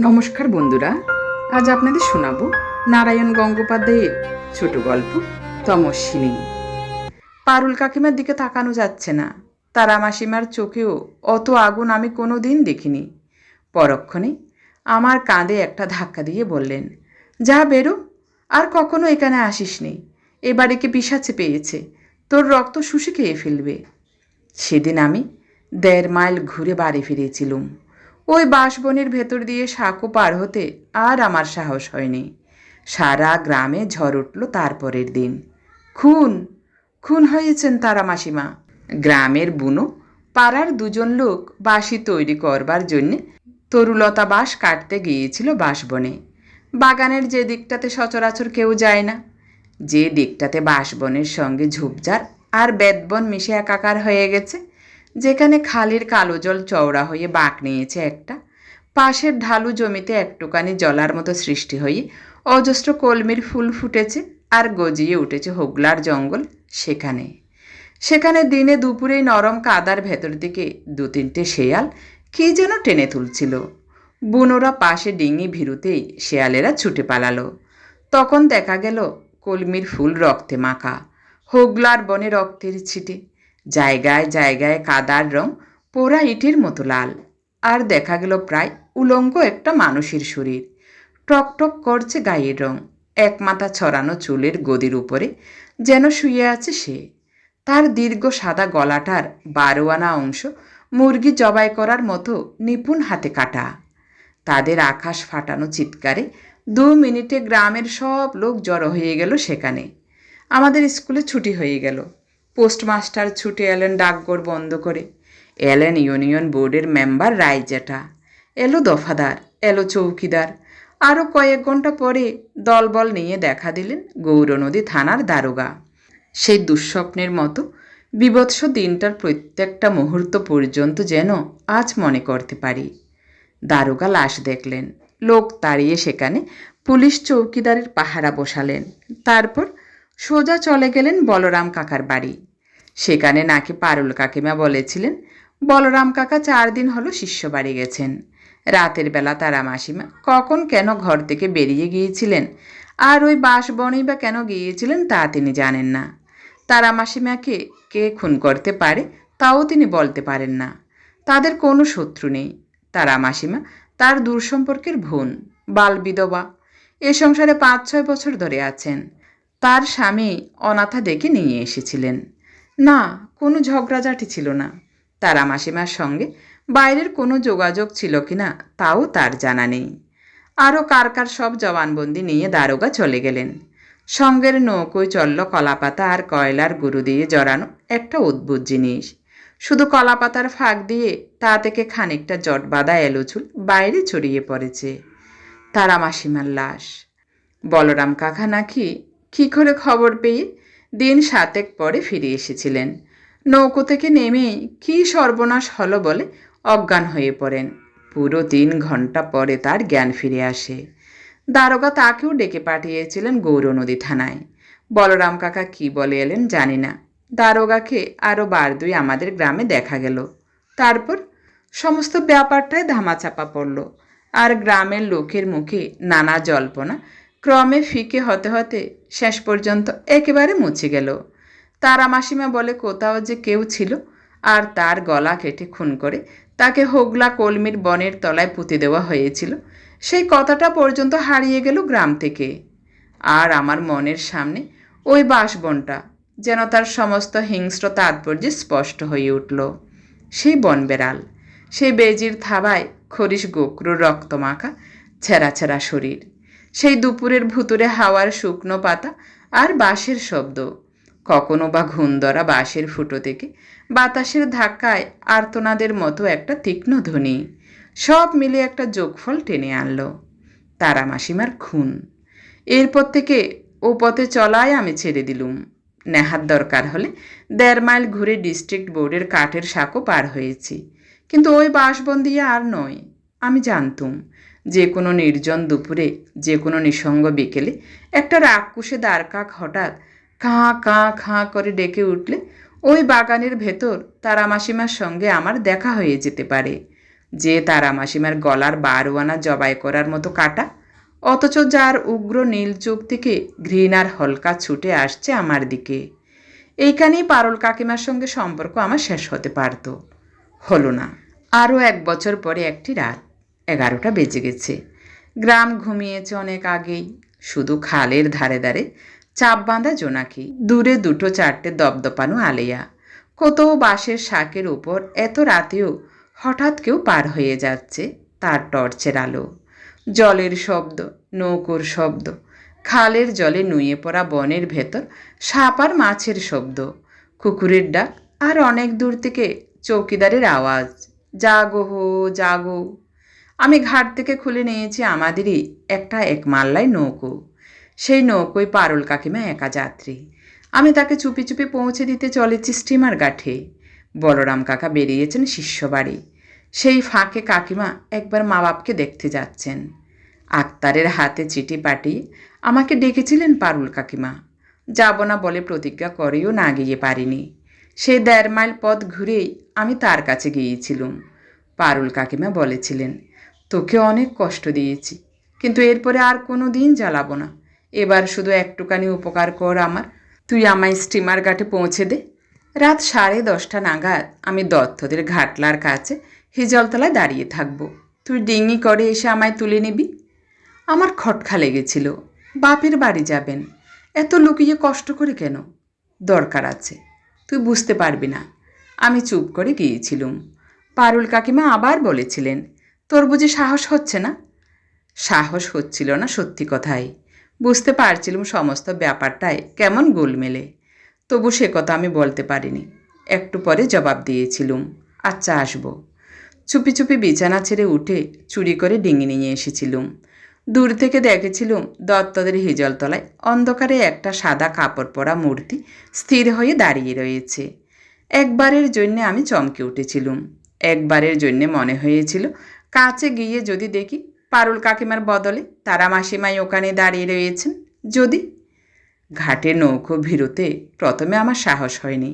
নমস্কার বন্ধুরা, আজ আপনাদের শোনাব নারায়ণ গঙ্গোপাধ্যায়ের ছোট গল্প তমস্বিনী। পারুল কাকিমার দিকে তাকানো যাচ্ছে না। তারা মাসিমার চোখেও অত আগুন আমি কোনো দিন দেখিনি। পরক্ষণে আমার কাঁধে একটা ধাক্কা দিয়ে বললেন, যা বেরো, আর কখনো এখানে আসিস নি এবারেকে পিসাচে পেয়েছে। তোর রক্ত শুষে খেয়ে ফেলবে। সেদিন আমি দেড় মাইল ঘুরে বাড়ি ফিরেছিলুম। ওই বাঁশবনের ভেতর দিয়ে সাঁকো পার হতে আর আমার সাহস হয়নি। সারা গ্রামে ঝড় উঠল তারপরের দিন। খুন খুন হয়েছেন তারা মাসিমা। গ্রামের বুনো, পাড়ার দুজন লোক বাঁশি তৈরি করবার জন্যে তরুলতা বাঁশ কাটতে গিয়েছিল বাঁশবনে। বাগানের যে দিকটাতে সচরাচর কেউ যায় না। যে দিকটাতে বাঁশবনের সঙ্গে ঝোপঝাড় আর বেদবন মিশে একাকার হয়ে গেছে যেখানে খালের কালো জল চওড়া হয়ে বাঁক নিয়েছে একটা, পাশের ঢালু জমিতে একটুখানি জলার মতো সৃষ্টি হয়ে অজস্র কলমির ফুল ফুটেছে আর গজিয়ে উঠেছে হোগলার জঙ্গল সেখানে। সেখানে দিনে দুপুরেই নরম কাদার ভেতর দিকে দু তিনটে শেয়াল কী যেন টেনে তুলছিল। বুনোরা পাশে ডিঙি ভিড়ুতেই শেয়ালেরা ছুটে পালালো। তখন দেখা গেল কলমির ফুল রক্তে মাখা, হোগলার বনে রক্তের ছিটে জায়গায় জায়গায় কাদার রং পোড়া ইটের মতো লাল। আর দেখা গেল প্রায় উলঙ্গ একটা মানুষের শরীর। টকটক করছে গায়ের রং, এক মাথা ছড়ানো চুলের গদির উপরে যেন শুয়ে আছে সে। তার দীর্ঘ সাদা গলাটার বারোয়ানা অংশ মুরগি জবাই করার মতো নিপুণ হাতে কাটা। তাদের আকাশ ফাটানো চিৎকারে দু মিনিটে গ্রামের সব লোক জড়ো হয়ে গেল সেখানে। আমাদের স্কুলে ছুটি হয়ে গেল। পোস্টমাস্টার ছুটে এলেন ডাকঘর বন্ধ করে। এলেন ইউনিয়ন বোর্ডের মেম্বার রায়জাটা এলো দফাদার, এলো চৌকিদার। আরও কয়েক ঘণ্টা পরে দলবল নিয়ে দেখা দিলেন গৌরনদী থানার দারোগা। সেই দুঃস্বপ্নের মতো বিভৎস দিনটার প্রত্যেকটা মুহূর্ত পর্যন্ত যেন আজ মনে করতে পারি। দারোগা লাশ দেখলেন। লোক তাড়িয়ে সেখানে পুলিশ চৌকিদারের পাহারা বসালেন। তারপর সোজা চলে গেলেন বলরাম কাকার বাড়ি। সেখানে নাকি পারুল কাকিমা বলেছিলেন, বলরাম কাকা চার দিন হলো শিষ্য বাড়ি গেছেন। রাতের বেলা তারা মাসিমা কখন কেন ঘর থেকে বেরিয়ে গিয়েছিলেন, আর ওই বাঁশবনেই বা কেন গিয়েছিলেন তা তিনি জানেন না। তারা মাসিমাকে কে খুন করতে পারে তাও তিনি বলতে পারেন না। তাদের কোনো শত্রু নেই। তারা মাসিমা তার দূর সম্পর্কের বোন বাল বিধবা, এ সংসারে পাঁচ ছয় বছর ধরে আছেন। তার স্বামী অনাথা ডেকে নিয়ে এসেছিলেন। না, কোনো ঝগড়াঝাটি ছিল না। তারা মাসিমার সঙ্গে বাইরের কোনো যোগাযোগ ছিল কি না, তাও তার জানা নেই। আরও কার কার সব জবানবন্দি নিয়ে দারোগা চলে গেলেন। সঙ্গের নৌকোয় চলল কলাপাতা আর কয়লার গুরু দিয়ে জড়ানো একটা অদ্ভুত জিনিস। শুধু কলাপাতার ফাঁক দিয়ে তা থেকে খানিকটা জট বাঁধা এলোচুল বাইরে ছড়িয়ে পড়েছে। তারা মাসিমার লাশ। বলরাম কাকা নাকি কী করে খবর পেয়ে দিন সাতেক পরে ফিরে এসেছিলেন। নৌকো থেকে নেমে কী সর্বনাশ হলো বলে অজ্ঞান হয়ে পড়েন। পুরো তিন ঘণ্টা পরে তার জ্ঞান ফিরে আসে। দারোগা তাকেও ডেকে পাঠিয়েছিলেন গৌরনদী থানায়। বলরাম কাকা কি বলে এলেন জানি না। দারোগাকে আরও বার দুই আমাদের গ্রামে দেখা গেল। তারপর সমস্ত ব্যাপারটাই ধামাচাপা পড়ল। আর গ্রামের লোকের মুখে নানা জল্পনা ক্রমে ফিকে হতে হতে শেষ পর্যন্ত একেবারে মুছে গেল। তারা মাসিমা বলে কোথাও যে কেউ ছিল আর তার গলা কেটে খুন করে তাকে হোগলা কলমির বনের তলায় পুঁতে দেওয়া হয়েছিল। সেই কথাটা পর্যন্ত হারিয়ে গেল গ্রাম থেকে। আর আমার মনের সামনে ওই বাঁশবনটা যেন তার সমস্ত হিংস্র তাৎপর্যে স্পষ্ট হয়ে উঠল। সেই বনবেড়াল, সেই বেজির থাবায় খরিশ গোকরুর রক্তমাখা ছেঁড়া ছেঁড়া শরীর। সেই দুপুরের ভুতুরে হাওয়ার শুকনো পাতা আর বাঁশের শব্দ। কখনো বা ঘুণধরা বাঁশের ফুটো থেকে বাতাসের ধাক্কায় আর্তনাদের মতো একটা তীক্ষ্ণ ধ্বনি। সব মিলে একটা যোগফল টেনে আনলো। তারা মাসিমার খুন। এরপর থেকে ও পথে চলায় আমি ছেড়ে দিলুম। নেহার দরকার হলে দেড় মাইল ঘুরে ডিস্ট্রিক্ট বোর্ডের কাঠের সাঁকো পার হয়েছি। কিন্তু ওই বাঁশবন আর নয়। আমি জানতুম যে কোনো নির্জন দুপুরে, যে কোনো নিঃসঙ্গ বিকেলে একটা রাক্ষুসে দ্বারকাক হঠাৎ কাঁ কাঁ খাঁ করে ডেকে উঠলে, ওই বাগানের ভেতর তারা মাসিমার সঙ্গে আমার দেখা হয়ে যেতে পারে। যে তারা মাসিমার গলার বারোয়ানা জবাই করার মতো কাটা, অথচ যার উগ্র নীল চোখ থেকে ঘৃণার হলকা ছুটে আসছে আমার দিকে। এইখানেই পারল কাকিমার সঙ্গে সম্পর্ক আমার শেষ হতে পারত। হলো না। আরও এক বছর পরে একটি রাত এগারোটা বেজে গেছে। গ্রাম ঘুমিয়েছে অনেক আগেই। শুধু খালের ধারে ধারে চাপ বাঁধা জোনাকি, দূরে দুটো চারটে দপদপানো আলেয়া। কত বাঁশের শাকের উপর এত রাতেও হঠাৎ কেউ পার হয়ে যাচ্ছে তার টর্চের আলো। জলের শব্দ, নৌকোর শব্দ, খালের জলে নুয়ে পড়া বনের ভেতর সাপ আর মাছের শব্দ, কুকুরের ডাক আর অনেক দূর থেকে চৌকিদারের আওয়াজ, জাগো হো, জাগো। আমি ঘাট থেকে খুলে নিয়েছি আমাদেরই একটা এক মাল্লায় নৌকো। সেই নৌকোয় পারুল কাকিমা একা যাত্রী। আমি তাকে চুপি চুপি পৌঁছে দিতে চলেছি স্টিমার গাঠে। বলরাম কাকা বেরিয়েছেন শিষ্য বাড়ি। সেই ফাঁকে কাকিমা একবার মা বাপকে দেখতে যাচ্ছেন। আক্তারের হাতে চিঠি পাঠিয়ে আমাকে ডেকেছিলেন পারুল কাকিমা। যাব না বলে প্রতিজ্ঞা করেও না গিয়ে পারিনি। সেই দেড় মাইল পথ ঘুরেই আমি তার কাছে গিয়েছিলুম। পারুল কাকিমা বলেছিলেন তোকে অনেক কষ্ট দিয়েছি, কিন্তু এরপরে আর কোনো দিন জ্বালাবো না। এবার শুধু একটুখানি উপকার কর আমার। তুই আমায় স্টিমার ঘাটে পৌঁছে দে। রাত সাড়ে দশটা নাগাদ আমি দত্তদের ঘাটলার কাছে হিজলতলায় দাঁড়িয়ে থাকব। তুই ডিঙি করে এসে আমায় তুলে নিবি। আমার খটখা লেগেছিল। বাপের বাড়ি যাবেন। এত লুকিয়ে কষ্ট করে কেন? দরকার আছে। তুই বুঝতে পারবি না। আমি চুপ করে গিয়েছিলুম। পারুল কাকিমা আবার বলেছিলেন তোর বুঝি সাহস হচ্ছে না? সাহস হচ্ছিল না সত্যি কথাই। বুঝতে পারছিলাম সমস্ত ব্যাপারটায় কেমন গোলমেলে। তবু সে কথা আমি বলতে পারিনি। একটু পরে জবাব দিয়েছিলুম। আচ্ছা আসব। চুপি চুপি বিছানা ছেড়ে উঠে চুরি করে ডিঙি নিয়ে এসেছিলুম। দূর থেকে দেখেছিলুম দত্তদের হিজলতলায় অন্ধকারে একটা সাদা কাপড় পরা মূর্তি স্থির হয়ে দাঁড়িয়ে রয়েছে। একবারের জন্যে আমি চমকে উঠেছিলুম। একবারের জন্যে মনে হয়েছিল কাছে গিয়ে যদি দেখি পারুল কাকিমার বদলে তারা মাসিমাই ওখানে দাঁড়িয়ে রয়েছেন, যদি? ঘাটে নৌকো ভিড়োতে প্রথমে আমার সাহস হয়নি।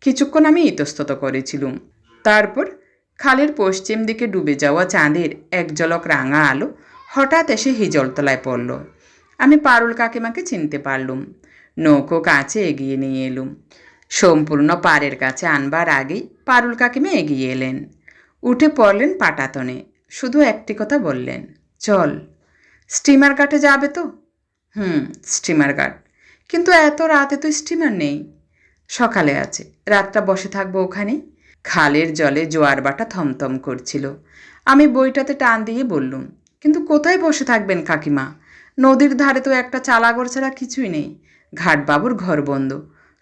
কিছুক্ষণ আমি ইতস্তত করেছিলুম। তারপর খালের পশ্চিম দিকে ডুবে যাওয়া চাঁদের এক ঝলক রাঙা আলো হঠাৎ এসে হিজলতলায় পড়ল। আমি পারুল কাকিমাকে চিনতে পারলুম। নৌকো কাছে এগিয়ে নিয়ে এলুম। সম্পূর্ণ পাড়ের কাছে আনবার আগেই পারুল কাকিমা এগিয়ে এলেন। উঠে পড়লেন পাটাতনে। শুধু একটি কথা বললেন, চল। স্টিমার ঘাটে যাবে তো? হুম, স্টিমার ঘাট কিন্তু এত রাতে তো স্টিমার নেই। সকালে আছে, রাতটা বসে থাকব ওখানে। খালের জলে জোয়ার বাটা থমথম করছিল। আমি বইটাতে টান দিয়ে বললুম, কিন্তু কোথায় বসে থাকবেন কাকিমা? নদীর ধারে তো একটা চালাগর ছাড়া কিছুই নেই। ঘাটবাবুর ঘর বন্ধ।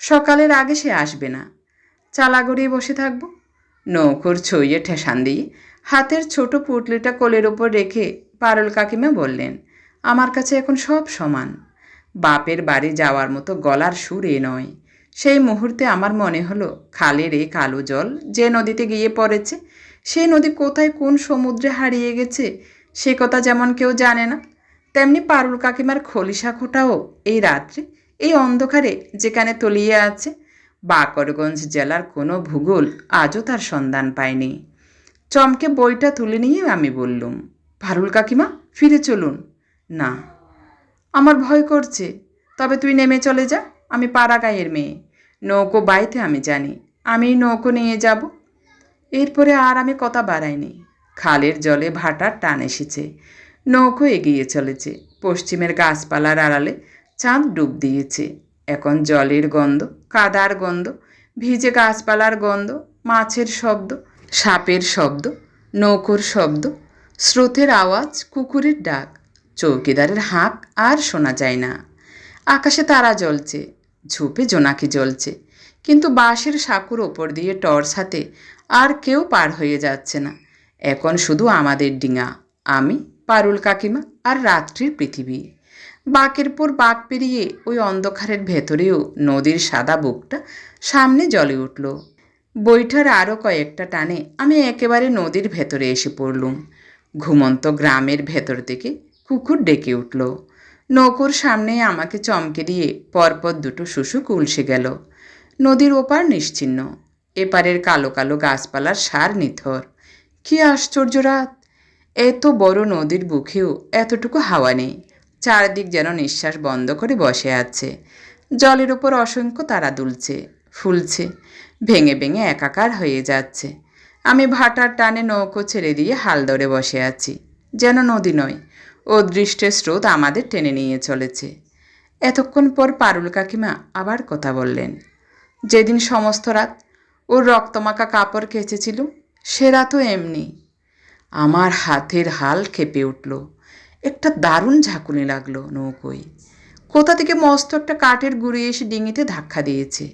সকালের আগে সে আসবে না। চালাগড়িয়ে বসে থাকব? নৌকোর ছইয়ে ঠেসান দিয়ে হাতের ছোট পুটলিটা কোলের ওপর রেখে পারল কাকিমা বললেন, আমার কাছে এখন সব সমান। বাপের বাড়ি যাওয়ার মতো গলার সুর এ নয়। সেই মুহূর্তে আমার মনে হলো খালের এই কালো জল যে নদীতে গিয়ে পড়েছে, সে নদী কোথায় কোন সমুদ্রে হারিয়ে গেছে, সে কথা যেমন কেউ জানে না। তেমনি পারুল কাকিমার খলিশা খোটাও এই রাত্রে, এই অন্ধকারে যেখানে তলিয়ে আছে বাকরগঞ্জ জেলার কোনো ভূগোল আজও তার সন্ধান পায়নি। চমকে বইটা তুলে নিয়ে আমি বললুম পারুল কাকিমা, ফিরে চলুন। না। আমার ভয় করছে। তবে তুই নেমে চলে যা, আমি পাড়া গায়ের মেয়ে। নৌকো বাইতে আমি জানি, আমি নৌকো নিয়ে যাব। এরপরে আর আমি কথা বাড়াইনি। খালের জলে ভাটার টান এসেছে। নৌকো এগিয়ে চলেছে। পশ্চিমের গাছপালার আড়ালে চাঁদ ডুব দিয়েছে। এখন জলের গন্ধ, কাদার গন্ধ, ভিজে গাছপালার গন্ধ, মাছের শব্দ, সাপের শব্দ, নৌকোর শব্দ, স্রোতের আওয়াজ, কুকুরের ডাক, চৌকিদারের হাঁক আর শোনা যায় না। আকাশে তারা জ্বলছে, ঝোপে জোনাকি জ্বলছে, কিন্তু বাঁশের সাঁকুর ওপর দিয়ে টর্চ হাতে আর কেউ পার হয়ে যাচ্ছে না। এখন শুধু আমাদের ডিঙা, আমি, পারুল কাকিমা আর রাত্রির পৃথিবী। বাঁকের পর বাঁক পেরিয়ে ওই অন্ধকারের ভেতরেও নদীর সাদা বুকটা সামনে জলে উঠল। বৈঠার আরও কয়েকটা টানে আমি একেবারে নদীর ভেতরে এসে পড়লুম। ঘুমন্ত গ্রামের ভেতর থেকে কুকুর ডেকে উঠল। নৌকোর সামনে আমাকে চমকে দিয়ে পরপর দুটো শুশু কুলসে গেল। নদীর ওপার নিশ্চিহ্ন এপারের কালো কালো গাছপালার সার নিথর। কী আশ্চর্য রাত! এত বড় নদীর বুকেও এতটুকু হাওয়া নেই। চারদিক যেন নিঃশ্বাস বন্ধ করে বসে আছে। জলের ওপর অসংখ্য তারা দুলছে, ফুলছে, ভেঙে ভেঙে একাকার হয়ে যাচ্ছে। আমি ভাটার টানে নৌকো ছেড়ে দিয়ে হাল ধরে বসে আছি, যেন নদী নয়, অদৃষ্টের স্রোত আমাদের টেনে নিয়ে চলেছে। এতক্ষণ পর পারুল কাকিমা আবার কথা বললেন, যেদিন সমস্ত রাত ওর রক্তমাখা কাপড় কেচেছিল, সে রাতও এমনি। আমার হাতের হাল খেপে উঠল একটা দারুণ ঝাঁকুনি লাগল নৌকোয়। কোথা থেকে মস্ত একটা কাঠের গুঁড়ি এসে ডিঙিতে ধাক্কা দিয়েছে।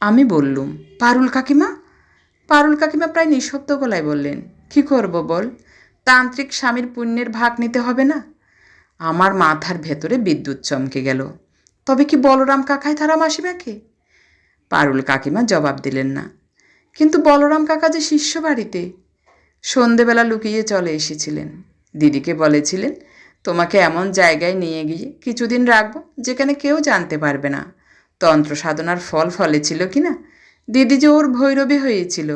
আমি বললুম, পারুল কাকিমা? পারুল কাকিমা প্রায় নিঃশব্দ গলায় বললেন, কি করব বল? তান্ত্রিক স্বামীর পুণ্যের ভাগ নিতে হবে না? আমার মাথার ভেতরে বিদ্যুৎ চমকে গেল। তবে কি বলরাম কাকায় তারা মাসিমাকে পারুল কাকিমা জবাব দিলেন না। কিন্তু বলরাম কাকা যে শিষ্য বাড়িতে? সন্ধেবেলা লুকিয়ে চলে এসেছিলেন। দিদিকে বলেছিলেন তোমাকে এমন জায়গায় নিয়ে গিয়ে কিছুদিন রাখব যেখানে কেউ জানতে পারবে না। তন্ত্র সাধনার ফল ফলেছিল কি না? দিদি যে ওর ভৈরবী হয়েছিল।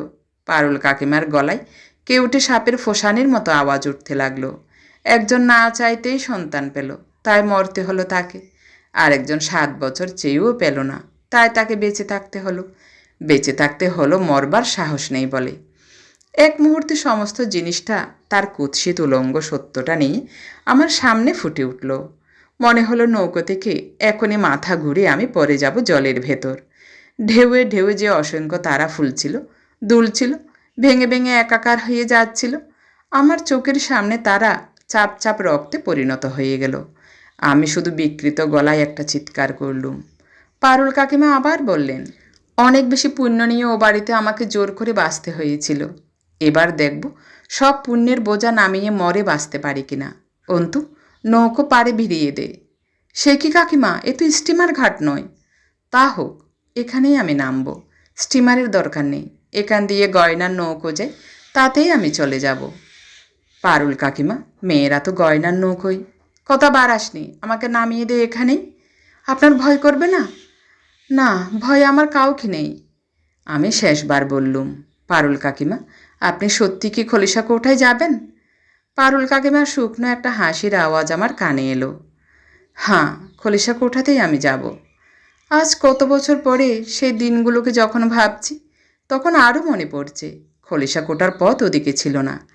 পারুল কাকিমার গলায় কেউটে সাপের ফোসানির মতো আওয়াজ উঠতে লাগল। একজন না চাইতেই সন্তান পেল, তাই মরতে হলো তাকে। আর একজন সাত বছর চেয়েও পেল না, তাই তাকে বেঁচে থাকতে হলো। বেঁচে থাকতে হলো মরবার সাহস নেই বলে। এক মুহূর্তে সমস্ত জিনিসটা তার কুৎসিত উলঙ্গ সত্যটা নিয়ে আমার সামনে ফুটে উঠল। মনে হলো নৌকো থেকে এখনই মাথা ঘুরে আমি পরে যাব জলের ভেতর। ঢেউয়ে ঢেউয়ে যে অসংখ্য তারা ফুলছিল, দুলছিল, ভেঙে ভেঙে একাকার হয়ে যাচ্ছিল, আমার চোখের সামনে তারা চাপ চাপ রক্তে পরিণত হয়ে গেল। আমি শুধু বিকৃত গলায় একটা চিৎকার করলুম। পারুল কাকিমা আবার বললেন, অনেক বেশি পুণ্য নিয়ে ও বাড়িতে আমাকে জোর করে বাঁচতে হয়েছিল। এবার দেখব, সব পুণ্যের বোঝা নামিয়ে মরে বাঁচতে পারি কিনা। অন্তু, নৌকো পারে ভিড়িয়ে দে। সে কি কাকিমা, এ তো স্টিমার ঘাট নয়। তা হোক, এখানেই আমি নামব। স্টিমারের দরকার নেই। এখান দিয়ে গয়নার নৌকো যায় তাতেই আমি চলে যাব। পারুল কাকিমা, মেয়েরা তো গয়নার নৌকোই। কথা বার আসনি, আমাকে নামিয়ে দে এখানেই। আপনার ভয় করবে না? না, ভয় আমার কাউকে নেই। আমি শেষবার বললুম, পারুল কাকিমা আপনি সত্যি কি খলিশা কোঠায় যাবেন? পারুল কাকিমার শুকনো একটা হাসির আওয়াজ আমার কানে এলো। হ্যাঁ খলিশা কোঠাতেই আমি যাব? আজ কত বছর পরে সেই দিনগুলোকে যখন ভাবছি, তখন আরও মনে পড়ছে, খলিশা কোটার পথ ওদিকে ছিল না।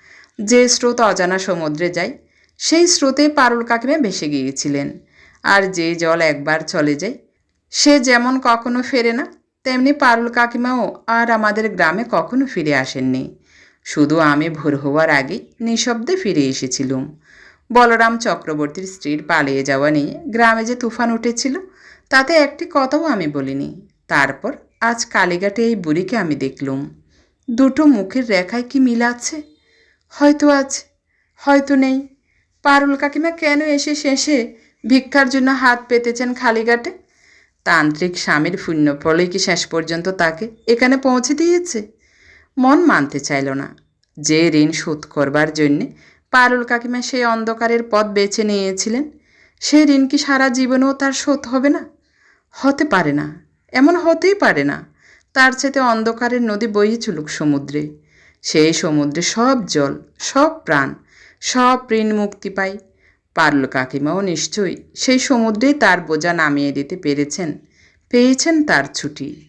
যে স্রোত অজানা সমুদ্রে যায়, সেই স্রোতে পারুল কাকিমা ভেসে গিয়েছিলেন। আর যে জল একবার চলে যায়, সে যেমন কখনো ফেরে না, তেমনি পারুল কাকিমাও আর আমাদের গ্রামে কখনো ফিরে আসেননি। শুধু আমি ভোর হওয়ার আগে নিঃশব্দে ফিরে এসেছিলুম। বলরাম চক্রবর্তীর স্ত্রীর পালিয়ে যাওয়া নিয়ে গ্রামে যে তুফান উঠেছিল, তাতে একটি কথাও আমি বলিনি। তারপর আজ কালীঘাটে এই বুড়িকে আমি দেখলুম। দুটো মুখের রেখায় কি মিল আছে? হয়তো আছে হয়তো নেই। পারুল কাকিমা কেন এসে শেষে ভিক্ষার জন্য হাত পেতেছেন খালিঘাটে তান্ত্রিক স্বামীর পুণ্য ফলে কি শেষ পর্যন্ত তাকে এখানে পৌঁছে দিয়েছে? মন মানতে চাইল না। যে ঋণ শোধ করবার জন্যে পারুল কাকিমা সেই অন্ধকারের পথ বেছে নিয়েছিলেন। সেই ঋণ কি সারা জীবনেও তার শোধ হবে না? হতে পারে না। এমন হতেই পারে না। তার চেতে অন্ধকারের নদী বইয়ে চলুক সমুদ্রে। সেই সমুদ্রে সব জল, সব প্রাণ, সব ঋণ মুক্তি পায়। পারল কাকিমাও নিশ্চয়ই সেই সমুদ্রেই তার বোঝা নামিয়ে দিতে পেরেছেন, পেয়েছেন তার ছুটি।